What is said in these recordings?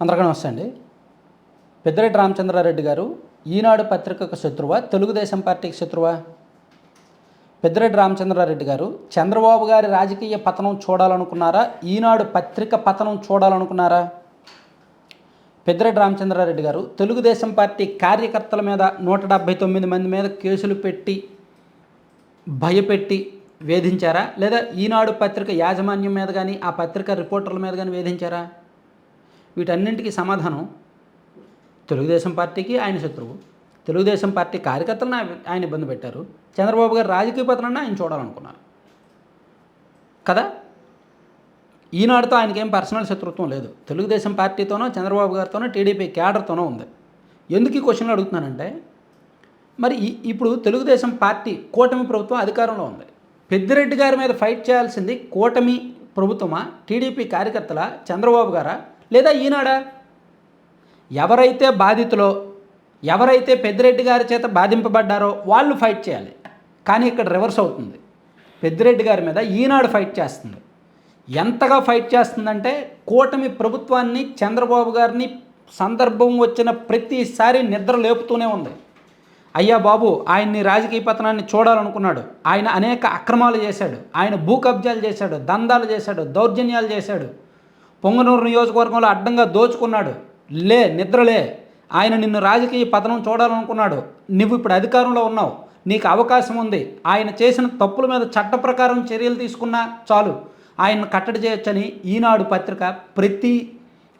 అందరికీ నమస్తే అండి. పెద్దిరెడ్డి రామచంద్రారెడ్డి గారు ఈనాడు పత్రికకు శత్రువా తెలుగుదేశం పార్టీకి శత్రువా? పెద్దిరెడ్డి రామచంద్రారెడ్డి గారు చంద్రబాబు గారి రాజకీయ పతనం చూడాలనుకున్నారా? ఈనాడు పత్రిక పతనం చూడాలనుకున్నారా? పెద్దిరెడ్డి రామచంద్రారెడ్డి గారు తెలుగుదేశం పార్టీ కార్యకర్తల మీద నూట డెబ్భై తొమ్మిది మంది మీద కేసులు పెట్టి భయపెట్టి వేధించారా? లేదా ఈనాడు పత్రిక యాజమాన్యం మీద కానీ ఆ పత్రిక రిపోర్టర్ల మీద కానీ వేధించారా? వీటన్నింటికి సమాధానం తెలుగుదేశం పార్టీకి ఆయన శత్రువు. తెలుగుదేశం పార్టీ కార్యకర్తలను ఆయన- ఇబ్బంది పెట్టారు. చంద్రబాబు గారు రాజకీయ పత్రాన్ని ఆయన చూడాలనుకున్నారు. కదా? ఈనాడుతో ఆయనకేం పర్సనల్ శత్రుత్వం లేదు. తెలుగుదేశం పార్టీతోనో చంద్రబాబు గారితోనో టీడీపీ క్యాడర్తోనో ఉంది. ఎందుకు ఈ క్వశ్చన్లు అడుగుతున్నానంటే మరి ఇప్పుడు తెలుగుదేశం పార్టీ కూటమి ప్రభుత్వం అధికారంలో ఉంది. పెద్దిరెడ్డి గారి మీద ఫైట్ చేయాల్సింది కూటమి ప్రభుత్వమా? టీడీపీ కార్యకర్తల? చంద్రబాబు గారా? లేదా ఈనాడా? ఎవరైతే బాధితులో ఎవరైతే పెద్దిరెడ్డి గారి చేత బాధింపబడ్డారో వాళ్ళు ఫైట్ చేయాలి. కానీ ఇక్కడ రివర్స్ అవుతుంది. పెద్దిరెడ్డి గారి మీద ఈనాడు ఫైట్ చేస్తుంది. ఎంతగా ఫైట్ చేస్తుందంటే కూటమి ప్రభుత్వాన్ని చంద్రబాబు గారిని సందర్భం వచ్చిన ప్రతిసారి నిద్ర లేపుతూనే ఉంది. అయ్యా బాబు ఆయన్ని రాజకీయ పతనాన్ని చూడాలనుకున్నాడు. ఆయన అనేక అక్రమాలు చేశాడు. ఆయన భూ కబ్జాలు చేశాడు దందాలు చేశాడు దౌర్జన్యాలు చేశాడు. పొంగనూరు నియోజకవర్గంలో అడ్డంగా దోచుకున్నాడు. లే నిద్రలే. ఆయన నిన్ను రాజకీయ పతనం చూడాలనుకున్నాడు. నువ్వు ఇప్పుడు అధికారంలో ఉన్నావు. నీకు అవకాశం ఉంది. ఆయన చేసిన తప్పుల మీద చట్ట ప్రకారం చర్యలు తీసుకున్నా చాలు. ఆయన్ను కట్టడి చేయొచ్చని ఈనాడు పత్రిక ప్రతి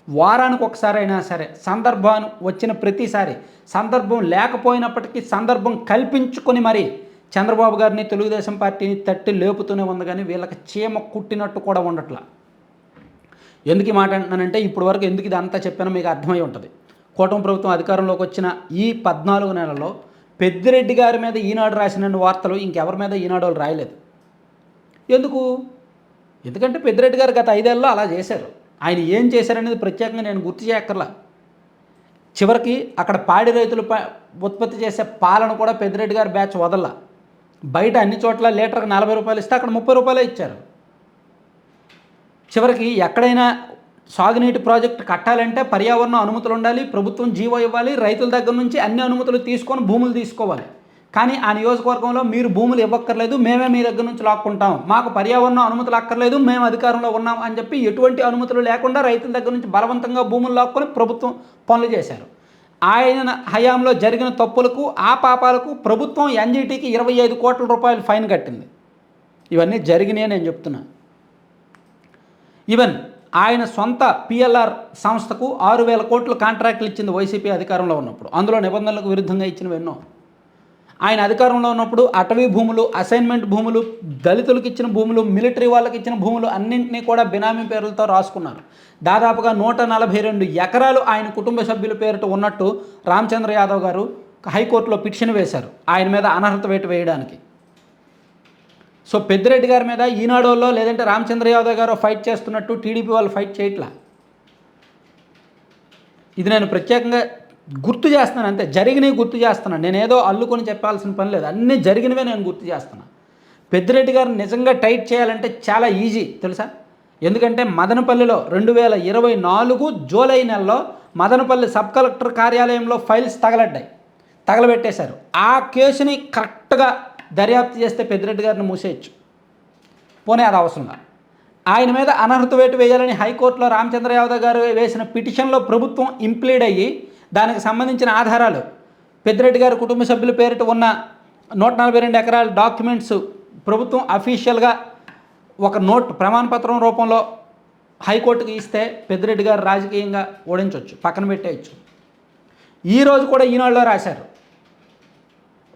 వారానికి ఒకసారి అయినా సరే సందర్భాన్ని వచ్చిన ప్రతిసారి సందర్భం లేకపోయినప్పటికీ సందర్భం కల్పించుకొని మరి చంద్రబాబు గారిని తెలుగుదేశం పార్టీని తట్టి లేపుతూనే ఉంది కానీ వీళ్ళకి చీమ కుట్టినట్టు కూడా ఉండట్లా. ఎందుకు ఈ మాట అంటున్నానంటే ఇప్పటి వరకు ఎందుకు ఇది అంతా చెప్పానో మీకు అర్థమై ఉంటుంది. కూటమి ప్రభుత్వం అధికారంలోకి వచ్చిన ఈ పద్నాలుగు నెలల్లో పెద్దిరెడ్డి గారి మీద ఈనాడు రాసిన వార్తలు ఇంకెవరి మీద ఈనాడు వాళ్ళు రాయలేదు. ఎందుకు? ఎందుకంటే పెద్దిరెడ్డి గారు గత ఐదేళ్ళలో అలా చేశారు. ఆయన ఏం చేశారనేది ప్రత్యేకంగా నేను గుర్తు చేయక్కర్లా. చివరికి అక్కడ పాడి రైతులు ప- ఉత్పత్తి చేసే పాలను కూడా పెద్దిరెడ్డి గారు బ్యాచ్ వదల బయట అన్ని చోట్ల లీటర్కి నలభై రూపాయలు ఇస్తే అక్కడ ముప్పై రూపాయలే ఇచ్చారు. చివరికి ఎక్కడైనా సాగునీటి ప్రాజెక్ట్ కట్టాలంటే పర్యావరణ అనుమతులు ఉండాలి ప్రభుత్వం జీవో ఇవ్వాలి రైతుల దగ్గర నుంచి అన్ని అనుమతులు తీసుకొని భూములు తీసుకోవాలి. కానీ ఆ నియోజకవర్గంలో మీరు భూములు ఇవ్వక్కర్లేదు మేమే మీ దగ్గర నుంచి లాక్కుంటాం. మాకు పర్యావరణ అనుమతులు అక్కర్లేదు మేము అధికారంలో ఉన్నాం అని చెప్పి ఎటువంటి అనుమతులు లేకుండా రైతుల దగ్గర నుంచి బలవంతంగా భూములు లాక్కొని ప్రభుత్వం పనులు చేశారు. ఆయన హయాంలో జరిగిన తప్పులకు ఆ పాపాలకు ప్రభుత్వం ఎన్జీటీకి ఇరవై ఐదు కోట్ల రూపాయలు ఫైన్ కట్టింది. ఇవన్నీ జరిగినాయి నేను చెప్తున్నాను ఈవెన్ ఆయన సొంత పిఎల్ఆర్ సంస్థకు ఆరు వేల కోట్లు కాంట్రాక్టులు ఇచ్చింది వైసీపీ అధికారంలో ఉన్నప్పుడు. అందులో నిబంధనలకు విరుద్ధంగా ఇచ్చినవి ఎన్నో. ఆయన అధికారంలో ఉన్నప్పుడు అటవీ భూములు అసైన్మెంట్ భూములు దళితులకు ఇచ్చిన భూములు మిలిటరీ వాళ్ళకి ఇచ్చిన భూములు అన్నింటినీ కూడా బినామీ పేర్లతో రాసుకున్నారు. దాదాపుగా నూట నలభై రెండు ఎకరాలు ఆయన కుటుంబ సభ్యుల పేరిట ఉన్నట్టు రామచంద్ర యాదవ్ గారు హైకోర్టులో పిటిషన్ వేశారు. ఆయన మీద అనర్హత వేటు వేయడానికి. సో పెద్దిరెడ్డి గారి మీద ఈనాడోలో లేదంటే రామచంద్ర యాదవ్ గారు ఫైట్ చేస్తున్నట్టు టీడీపీ వాళ్ళు ఫైట్ చేయట్లా? ఇది నేను ప్రత్యేకంగా గుర్తు చేస్తున్నాను అంతే. జరిగినవి గుర్తు చేస్తున్నాను. నేను ఏదో అల్లుకొని చెప్పాల్సిన పని లేదు. అన్నీ జరిగినవే నేను గుర్తు చేస్తున్నా పెద్దిరెడ్డి గారిని నిజంగా టైట్ చేయాలంటే చాలా ఈజీ తెలుసా? ఎందుకంటే మదనపల్లిలో రెండు వేల ఇరవై నాలుగు జూలై నెలలో మదనపల్లి సబ్ కలెక్టర్ కార్యాలయంలో ఫైల్స్ తగలడ్డాయి. తగలబెట్టేశారు. ఆ కేసుని కరెక్ట్గా దర్యాప్తు చేస్తే పెద్దిరెడ్డి గారిని మూసేయచ్చు. పోనీ అది అవసరంగా ఆయన మీద అనర్హత వేటు వేయాలని హైకోర్టులో రామచంద్ర యాదవ్ గారు వేసిన పిటిషన్లో ప్రభుత్వం ఇంప్లీడ్ అయ్యి దానికి సంబంధించిన ఆధారాలు పెద్దిరెడ్డి గారి కుటుంబ సభ్యుల పేరిట ఉన్న నూట నలభై రెండు ఎకరాల డాక్యుమెంట్స్ ప్రభుత్వం అఫీషియల్గా ఒక నోట్ ప్రమాణపత్రం రూపంలో హైకోర్టుకి ఇస్తే పెద్దిరెడ్డి గారు రాజకీయంగా ఓడించవచ్చు పక్కన పెట్టేయచ్చు. ఈరోజు కూడా ఈనాడులో రాశారు.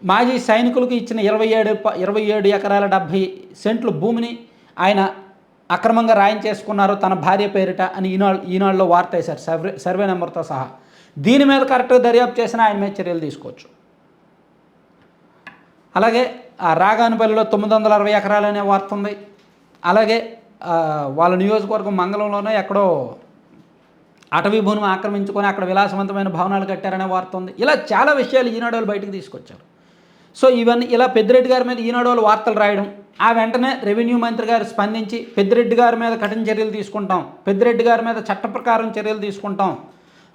మాజీ సైనికులకు ఇచ్చిన ఇరవై ఏడు ఇరవై ఏడు ఎకరాల డెబ్భై సెంట్లు భూమిని ఆయన అక్రమంగా రాయించేసుకున్నారు తన భార్య పేరిట అని ఈనాడు ఈనాడులో వార్త వేశారు. సర్వే సర్వే నెంబర్తో సహా. దీని మీద కరెక్ట్గా దర్యాప్తు చేసిన ఆయన మీద చర్యలు తీసుకోవచ్చు. అలాగే ఆ రాగానిపల్లిలో తొమ్మిది వందల అరవై ఎకరాలు అనే వార్త ఉంది. అలాగే వాళ్ళ నియోజకవర్గం మంగళంలోనే ఎక్కడో అటవీ భూమిని ఆక్రమించుకొని అక్కడ విలాసవంతమైన భవనాలు కట్టారనే వార్త ఉంది. ఇలా చాలా విషయాలు ఈనాడు వాళ్ళు బయటకు తీసుకొచ్చారు. సో ఇవన్నీ ఇలా పెద్దిరెడ్డి గారి మీద ఈనాడు వాళ్ళు వార్తలు రాయడం ఆ వెంటనే రెవెన్యూ మంత్రి గారు స్పందించి పెద్దిరెడ్డి గారి మీద కఠిన చర్యలు తీసుకుంటాం పెద్దిరెడ్డి గారి మీద చట్ట ప్రకారం చర్యలు తీసుకుంటాం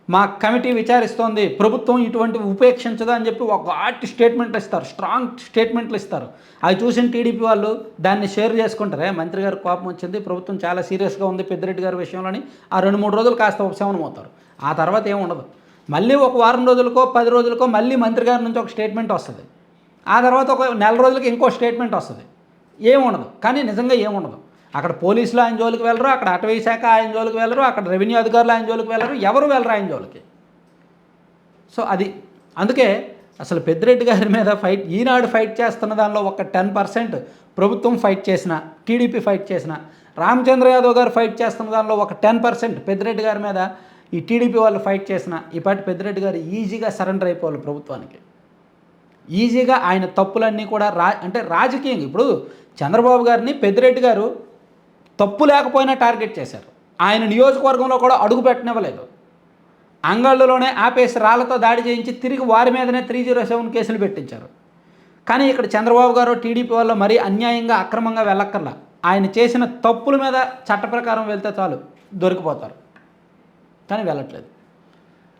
మా కమిటీ విచారిస్తోంది ప్రభుత్వం ఇటువంటివి ఉపేక్షించదు అని చెప్పి ఒక ఘాటి స్టేట్మెంట్లు ఇస్తారు స్ట్రాంగ్ స్టేట్మెంట్లు ఇస్తారు. అవి చూసిన టీడీపీ వాళ్ళు దాన్ని షేర్ చేసుకుంటారే మంత్రి గారు కోపం వచ్చింది ప్రభుత్వం చాలా సీరియస్గా ఉంది పెద్దిరెడ్డి గారి విషయంలోని ఆ రెండు మూడు రోజులు కాస్త ఉపశమనం అవుతారు. ఆ తర్వాత ఏముండదు ఉండదు. మళ్ళీ ఒక వారం రోజులకో పది రోజులకో మళ్ళీ మంత్రి గారి నుంచి ఒక స్టేట్మెంట్ వస్తుంది. ఆ తర్వాత ఒక నెల రోజులకి ఇంకో స్టేట్మెంట్ వస్తుంది. ఏముండదు. కానీ నిజంగా ఏముండదు. అక్కడ పోలీసులు ఆయన జోలికి వెళ్ళరు అక్కడ అటవీ శాఖ ఆయన జోలికి వెళ్ళరు అక్కడ రెవెన్యూ అధికారులు ఆయన జోలికి వెళ్ళరు ఎవరు వెళ్ళరు ఆయన జోలికి. సో అది అందుకే అసలు పెద్దిరెడ్డి గారి మీద ఫైట్ ఈనాడు ఫైట్ చేస్తున్న దానిలో ఒక టెన్ పర్సెంట్ ప్రభుత్వం ఫైట్ చేసిన టీడీపీ ఫైట్ చేసిన రామచంద్ర యాదవ్ గారు ఫైట్ చేస్తున్న దానిలో ఒక టెన్ పర్సెంట్ పెద్దిరెడ్డి గారి మీద ఈ టీడీపీ వాళ్ళు ఫైట్ చేసిన ఈపాటి పెద్దిరెడ్డి గారు ఈజీగా సరెండర్ అయిపోవాలి ప్రభుత్వానికి. ఈజీగా ఆయన తప్పులన్నీ కూడా రా అంటే రాజకీయంగా ఇప్పుడు చంద్రబాబు గారిని పెద్దిరెడ్డి గారు తప్పు లేకపోయినా టార్గెట్ చేశారు. ఆయన నియోజకవర్గంలో కూడా అడుగు పెట్టనివ్వలేదు. అంగళ్ళలోనే ఆపేసి రాళ్ళతో దాడి చేయించి తిరిగి వారి మీదనే త్రీ జీరో సెవెన్ కేసులు పెట్టించారు. కానీ ఇక్కడ చంద్రబాబు గారు టీడీపీ వల్ల మరీ అన్యాయంగా అక్రమంగా వెళ్ళక్కర్లా. ఆయన చేసిన తప్పుల మీద చట్ట ప్రకారం వెళ్తే చాలు దొరికిపోతారు. కానీ వెళ్ళట్లేదు.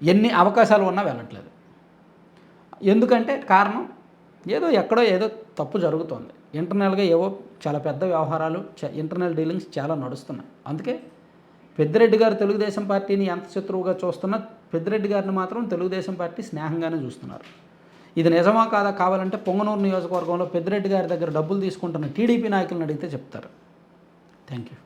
ఎన్ని అవకాశాలు ఉన్నా వెళ్ళట్లేదు. ఎందుకంటే కారణం ఏదో ఎక్కడో ఏదో తప్పు జరుగుతోంది. ఇంటర్నల్గా ఏవో చాలా పెద్ద వ్యవహారాలు ఇంటర్నల్ డీలింగ్స్ చాలా నడుస్తున్నాయి. అందుకే పెద్దిరెడ్డి గారు తెలుగుదేశం పార్టీని ఎంత శత్రువుగా చూస్తున్నా పెద్దిరెడ్డి గారిని మాత్రం తెలుగుదేశం పార్టీ స్నేహంగానే చూస్తున్నారు. ఇది నిజమా కాదా కావాలంటే పొంగనూరు నియోజకవర్గంలో పెద్దిరెడ్డి గారి దగ్గర డబ్బులు తీసుకుంటున్న టీడీపీ నాయకులను అడిగితే చెప్తారు. Thank you